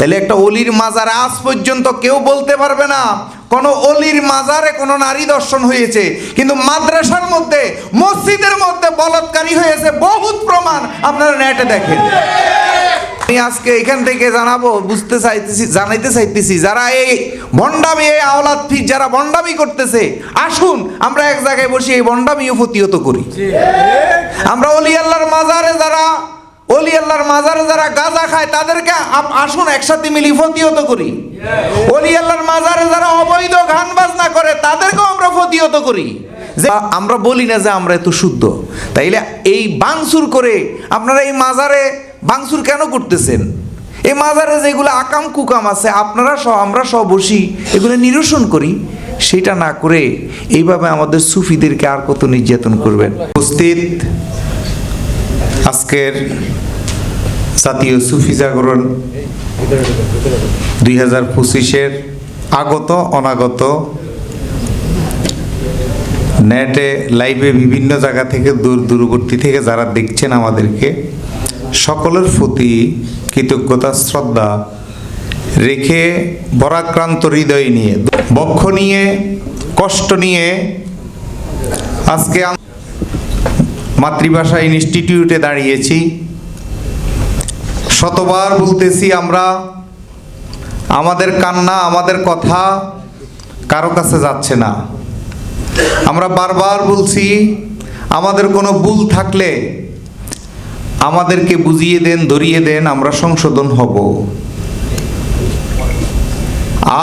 তাহলে একটা অলির মাজারে আজ পর্যন্ত কেউ বলতে পারবে না। কোন অলির মাজারে কোনো নারী দর্শন হয়েছে কিন্তু মাদ্রাসার মধ্যে মসজিদের মধ্যে বলৎকারী হয়েছে বহুত প্রমাণ। আপনারা নেটে দেখেন। আমি আজকে এখান থেকে জানাব বুঝতে চাইতেছি জানাইতে চাইতেছি যারা এই বন্ডামি এই আওলাদ ফির যারা বন্ডামি করতেছে আসুন আমরা এক জায়গায় বসে এই বন্ডামিও প্রতিহত করি। আমরা অলি আল্লাহর মাজারে যারা অলি আল্লাহর মাজারে যারা গাঁজা খায়, তাদেরকে আসুন, একসাথে মিলি প্রতিহত করি। অলি আল্লাহর মাজারে যারা অবৈধ গান বাজনা করে, তাদেরকেও আমরা প্রতিহত করি। যে আমরা বলি না যে আমরা এত শুদ্ধ। তাইলে এই বাংসুর করে আপনারা এই মাজারে বাংসুর কেন করতেছেন? এই মাজারে যেগুলো আকাম কুকাম আছে, আপনারা সহ, আমরা সহ বসি, এগুলো নিরসন করি। সেটা না করে এইভাবে আমাদের সুফিদেরকে আর কত নির্যাতন করবেন? উপস্থিত আজকের জাতীয় সুফি জাগরণ দুই হাজার পঁচিশের আগত, অনাগত নেটে, লাইভে বিভিন্ন জায়গা থেকে দূর দূরবর্তী থেকে যারা দেখছেন আমাদেরকে, সকলের প্রতি কৃতজ্ঞতা, শ্রদ্ধা রেখে বরাক্রান্ত হৃদয় নিয়ে, বক্ষ নিয়ে, কষ্ট নিয়ে আজকে মাতৃভাষা ইনস্টিটিউটে দাঁড়িয়েছি। শতবার বলতেছি আমরা, আমাদের কান্না, আমাদের কথা কারও কাছে যাচ্ছে না। আমরা বারবার বলছি, আমাদের কোনো ভুল থাকলে আমাদেরকে বুঝিয়ে দেন, ধরিয়ে দেন, আমরা সংশোধন হব।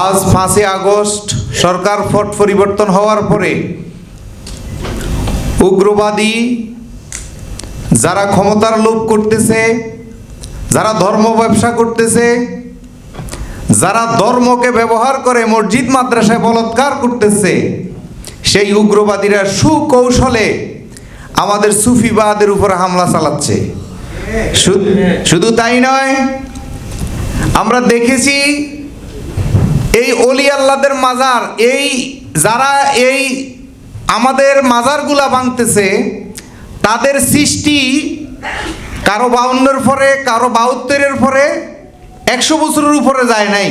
আজ পাঁচই আগস্ট, সরকার ফট পরিবর্তন হওয়ার পরে উগ্রবাদী যারা ক্ষমতার লোভ করতেছে, যারা ধর্ম ব্যবসা করতেছে, যারা ধর্মকে ব্যবহার করে মসজিদ, মাদ্রাসায় বলৎকার করতেছে, সেই উগ্রবাদীরা সুকৌশলে আমাদের সুফিবাদের উপর হামলা চালাচ্ছে। শুধু তাই নয়, আমরা দেখেছি এই অলি আল্লাদের মাজার, এই যারা এই আমাদের মাজারগুলা ভাঙতেছে তাদের সৃষ্টি কারও বাউন্নের পরে, কারও বাহাত্তরের পরে, একশো বছরের উপরে যায় নাই।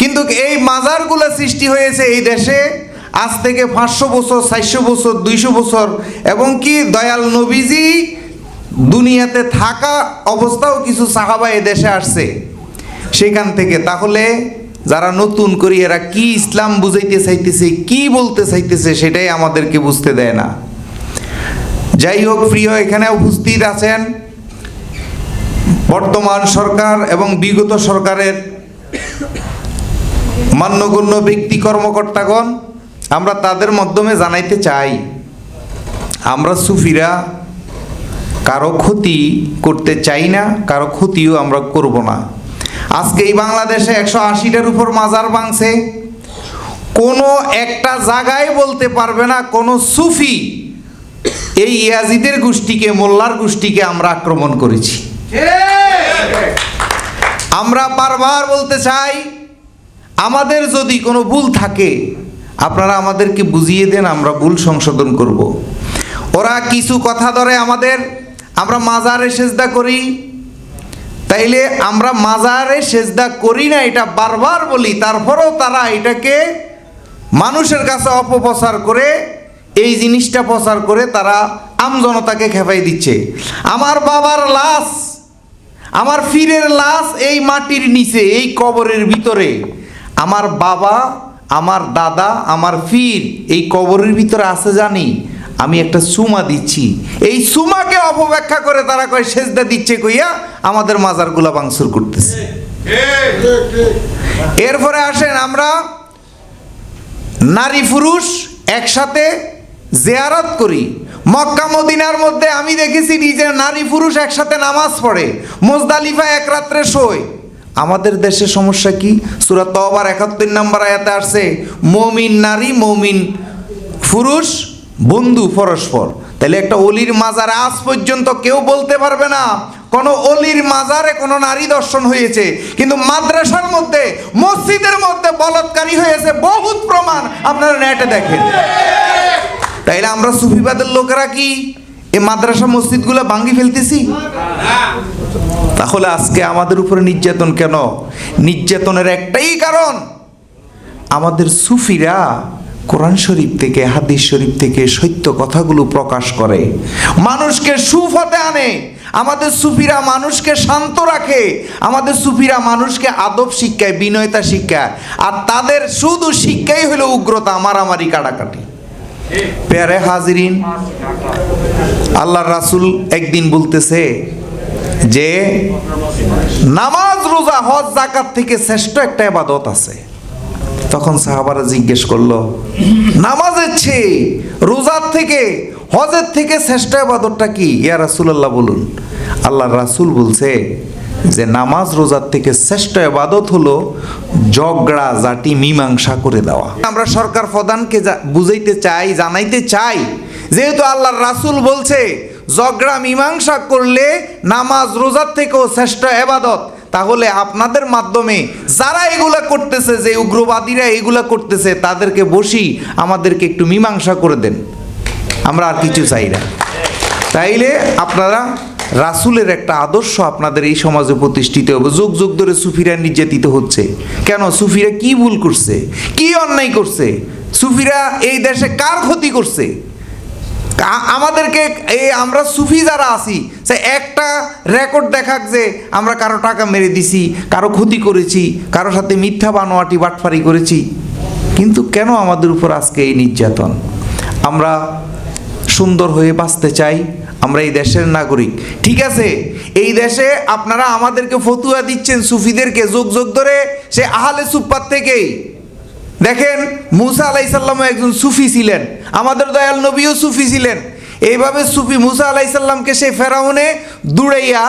কিন্তু এই মাজারগুলো সৃষ্টি হয়েছে এই দেশে আজ থেকে পাঁচশো বছর, চারশো বছর, দুইশো বছর, এবং কি দয়াল নবীজি দুনিয়াতে থাকা অবস্থাও কিছু সাহাবা এ দেশে আসছে সেখান থেকে। তাহলে যারা নতুন করি এরা কি ইসলাম বুঝাইতে চাইতেছে, কি বলতে চাইতেছে, সেটাই আমাদেরকে বুঝতে দেয় না। যাই হোক প্রিয়, এখানে উপস্থিত আছেন বর্তমান সরকার এবং বিগত সরকারের মান্যগণ্য ব্যক্তি কর্মকর্তাগণ, আমরা তাদের মাধ্যমে জানাইতে চাই, আমরা সুফিরা, কারও ক্ষতি করতে চাই না, কারও ক্ষতিও আমরা করব না। আজকে এই বাংলাদেশে একশো আশিটার উপর মাজার ভাঙছে, কোনো একটা জায়গায় বলতে পারবে না, কোনো সুফি এই ইয়াজিদের গোষ্ঠীকে, মোল্লার গোষ্ঠীকে আমরা আক্রমণ করেছি আমরা বারবার বলতে চাই, আমাদের যদি কোনো ভুল থাকে, আপনারা আমাদেরকে বুঝিয়ে দেন, আমরা ভুল সংশোধন করব। ওরা কিছু কথা ধরে আমাদের, আমরা মাজারে সেজদা করি তাইলে আমরা মাজারে সেজদা করি না, এটা বারবার বলি, তারপরেও তারা এটাকে মানুষের কাছে অপপ্রচার করে এই জিনিসটা প্রচার করে তারা আমজনতাকে খেপাই দিচ্ছে। আমার বাবার লাশ, আমার ফিরের লাশ এই মাটির নিচে, এই কবরের ভিতরে। আমার বাবা, আমার দাদা, আমার ফির এই কবরের ভিতরে আছে জানি। আমি একটা সুমা দিচ্ছি। এই সুমাকে অপব্যাখ্যা করে তারা কয়, সেজদা দিচ্ছে কইয়া আমাদের মাজারগুলা বাংসুর করতেছে। এরপরে আসেন আমরা নারী পুরুষ একসাথে জেয়ারত করি। মক্কা, মদিনার মধ্যে আমি দেখেছি নিজে নারী পুরুষ একসাথে নামাজ পড়ে, মোজদালিফা এক রাত্রে শোয়। আমাদের দেশে সমস্যা কি? সুরাত তওবার একাত্তর নম্বর আয়াতে আসছে, মমিন নারী, মমিন পুরুষ, বন্ধু পরস্পর। তাহলে একটা অলির মাজারে আজ পর্যন্ত কেউ বলতে পারবে না, কোনো অলির মাজারে কোনো নারী দর্শন হয়েছে, কিন্তু মাদ্রাসার মধ্যে, মসজিদের মধ্যে বলৎকারী হয়েছে, বহুত প্রমাণ। আপনারা নেটে দেখেন। তাইলে আমরা সুফিবাদের লোকেরা কি এ মাদ্রাসা মসজিদগুলো ভাঙ্গি ফেলতেছি? তাহলে আজকে আমাদের উপরে নির্যাতন কেন? নির্যাতনের একটাই কারণ, আমাদের সুফিরা কোরআন শরীফ থেকে, হাদিস শরীফ থেকে সত্য কথাগুলো প্রকাশ করে। মানুষকে সুফতে আনে, আমাদের সুফিরা মানুষকে শান্ত রাখে, আমাদের সুফিরা মানুষকে আদব শিক্ষায়, বিনয়তা শিক্ষায়, আর তাদের শুধু শিক্ষাই হলো উগ্রতা, মারামারি, কাটাকাটি। পেয়ারে হাজিরিন, আল্লাহ রাসূল একদিন বলতেছে যে, নামাজ, রোজা, হজ জাকাত থেকে শ্রেষ্ঠ একটা ইবাদত আছে। তখন সাহাবারা জিজ্ঞেস করল, নামাজের চেয়ে রোজার থেকে, হজের থেকে শ্রেষ্ঠ ইবাদতটা কি? ইয়া রাসূলুল্লাহ বলুন। আল্লাহ রাসূল বলছে যে নামাজ রোজার থেকে শ্রেষ্ঠ ইবাদত হলো ঝগড়া জাটি মীমাংসা করে দেওয়া। আমরা সরকার প্রধানকে বুঝাইতে চাই, জানাইতে চাই, যেহেতু আল্লাহর রাসুল বলছে, ঝগড়া, মীমাংসা করলে নামাজ রোজার থেকেও শ্রেষ্ঠ এবাদত তাহলে আপনাদের মাধ্যমে যারা এগুলা করতেছে, যে উগ্রবাদীরা এগুলা করতেছে, তাদেরকে বসি, আমাদেরকে একটু মীমাংসা করে দেন। আমরা আর কিছু চাই না। তাইলে আপনারা রাসূলের একটা আদর্শ আপনাদের এই সমাজে প্রতিষ্ঠিত হবে। যুগ যুগ ধরে সুফিরা নির্যাতিত হচ্ছে। কেন? সুফিরা কি ভুল করছে? কি অন্যায় করছে? সুফিরা এই দেশে কার ক্ষতি করছে? আমাদেরকে এই আমরা সুফি যারা আছি, সে একটা রেকর্ড দেখাক যে আমরা কারও টাকা মেরে দিছি, কারও ক্ষতি করেছি, কারও সাথে মিথ্যা বানোয়াটি, বাটফারি করেছি। কিন্তু কেন আমাদের উপর আজকে এই নির্যাতন? আমরা সুন্দর হয়ে বাঁচতে চাই, আমরা এই দেশের নাগরিক। ঠিক আছে? এই দেশে আপনারা আমাদেরকে ফতুয়া দিচ্ছেন সুফিদেরকে যোগ যোগ ধরে, সে আহলে সুপ্পার থেকেই। দেখেন, মুসা আলাইসাল্লামও একজন সুফি ছিলেন, আমাদের দয়াল নবীও সুফি ছিলেন। এইভাবে সুফি মুসা আলাইসাল্লামকে সে ফেরাউনে দূড়াইয়া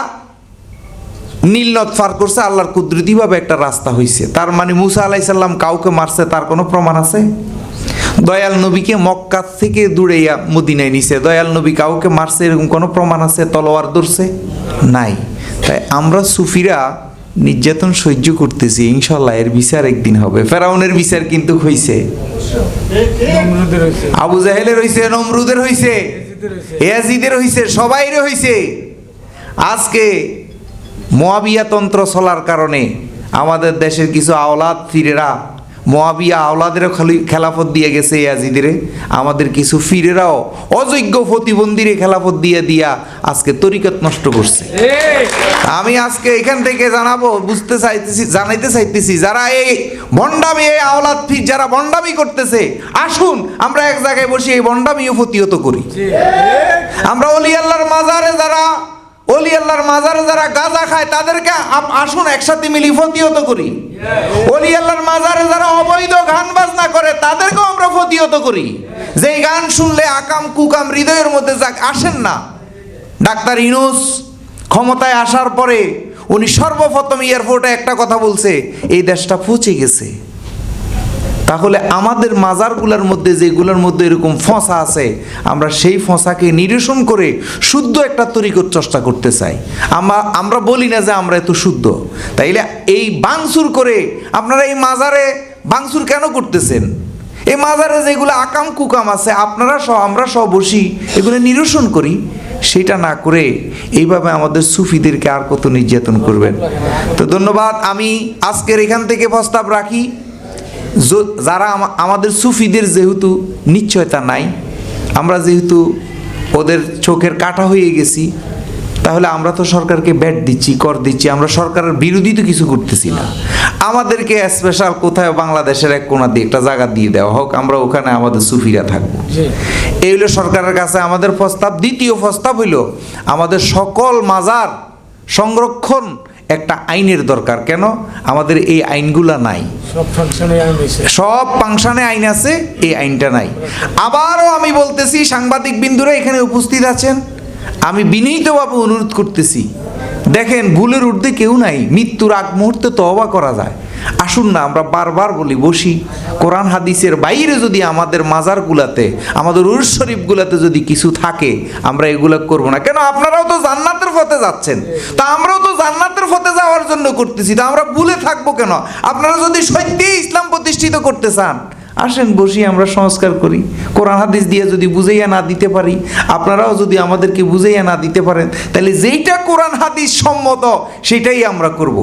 নীলনদ ফার করছে, আল্লাহর কুদরতিভাবে একটা রাস্তা হইছে। তার মানে মুসা আলাইসাল্লাম কাউকে মারছে, তার কোনো প্রমাণ আছে? দয়াল নবীকে মক্কা থেকে দূড়াইয়া মদিনায় নিছে। দয়াল নবী কাউকে মারছে এরকম কোনো প্রমাণ আছে? তলোয়ার ধরছে? নাই। তাই আমরা সুফিরা নির্যাতন সহ্য করতেছি। ইনশাল্লাহ এর বিচার একদিন হবে। ফেরাউনের বিচার কিন্তু হইছে। আবু জাহেলের হইছে নমরুদের হইছে ইয়াজিদের হইছে। হইছে হইছে। আজকে মোয়াবিয়া তন্ত্র চলার কারণে আমাদের দেশের কিছু আওলাদ ফিরেরা মোয়াবিয়া আওলাদেরও খালি খেলাফত দিয়ে গেছে ইয়াজিদের আমাদের কিছু ফিরেরাও অযোগ্য প্রতিবন্ধীরে খেলাফত দিয়ে দিয়া আজকে তরিকত নষ্ট করছে। আমি আজকে এখান থেকে জানাব বুঝতে চাইতেছি জানাইতে চাইতেছি যারা এই ভণ্ডামি এই আওলাদ ফির যারা বন্ডামি করতেছে আসুন আমরা এক জায়গায় বসে এই বন্ডামিও প্রতিহত করি। আমরা অলি আল্লাহর মাজারে যারা অলি আল্লাহর মাজারে যারা গাঁজা খায়, তাদেরকে আসুন, একসাথে মিলি প্রতিহত করি। অলি আল্লাহর মাজারে যারা অবৈধ গান বাজনা করে, তাদেরকেও আমরা প্রতিহত করি। যেই গান শুনলে আকাম, কুকাম, হৃদয়ের মধ্যে যাক, আসেন না। ডাক্তার ইনুস ক্ষমতায় আসার পরে উনি সর্বপ্রথম এয়ারপোর্টে একটা কথা বলছে, এই দেশটা পচে গেছে। তাহলে আমাদের মাজারগুলোর মধ্যে যেগুলোর মধ্যে এরকম ফসা আছে, আমরা সেই ফসাকে নিরসন করে শুদ্ধ একটা তরিকর চেষ্টা করতে চাই। আমরা আমরা বলি না যে আমরা এত শুদ্ধ। তাইলে এই বাংসুর করে আপনারা এই মাজারে বাংসুর কেন করতেছেন? এই মাজারে যেগুলো আকাম কুকাম আছে, আপনারা সহ, আমরা সহ বসি, এগুলো নিরসন করি। সেটা না করে এইভাবে আমাদের সুফিদেরকে আর কত নির্যাতন করবেন। তো ধন্যবাদ, আমি আজকের এখান থেকে প্রস্তাব রাখি। যারা আমাদের সুফিদের যেহেতু নিশ্চয়তা নাই আমরা যেহেতু ওদের চোখের কাটা হয়ে গেছি তাহলে আমরা তো সরকারকে ব্যাট দিচ্ছি কর দিচ্ছি আমরা সরকারের বিরোধী তো কিছু করতেছি না। আমাদেরকে স্পেশাল কোথায় বাংলাদেশের এক কোনা দিয়ে একটা জায়গা দিয়ে দেওয়া হোক আমরা ওখানে আমাদের সুফিরা থাকব। এই হলো সরকারের কাছে আমাদের প্রস্তাব। দ্বিতীয় প্রস্তাব হইল আমাদের সকল মাজার সংরক্ষণ একটা আইনের দরকার। কেন? আমাদের এই আইনগুলা নাই। সব ফাংশনে আইন সব ফাংশনে আইন আছে এই আইনটা নাই। আবারও আমি বলতেছি সাংবাদিক বিন্দুরা এখানে উপস্থিত আছেন। আমি বিনীতভাবে অনুরোধ করতেছি দেখেন ভুলের ঊর্ধ্বে কেউ নাই। মৃত্যুর আগ মুহূর্তে তবা করা যায়। আসুন না, আমরা বারবার বলি, বসি। কোরআন হাদিসের বাইরে যদি আমাদের মাজারগুলাতে, আমাদের উরুস শরীফগুলাতে যদি কিছু থাকে, আমরা এগুলো করব না। কেন? আপনারাও তো জান্নাতের পথে যাচ্ছেন। তা আমরাও তো জান্নাতের পথে যাওয়ার জন্য করতেছি। তা আমরা ভুলে থাকব কেন? আপনারা যদি সত্যিই ইসলাম প্রতিষ্ঠিত করতে চান, আসেন, বসি, আমরা সংস্কার করি। কোরআন হাদিস দিয়ে যদি বুঝাইয়া না দিতে পারি, আপনারাও যদি আমাদেরকে বুঝাইয়া না দিতে পারেন, তাহলে যেইটা কোরআন হাদিস সম্মত, সেটাই আমরা করব।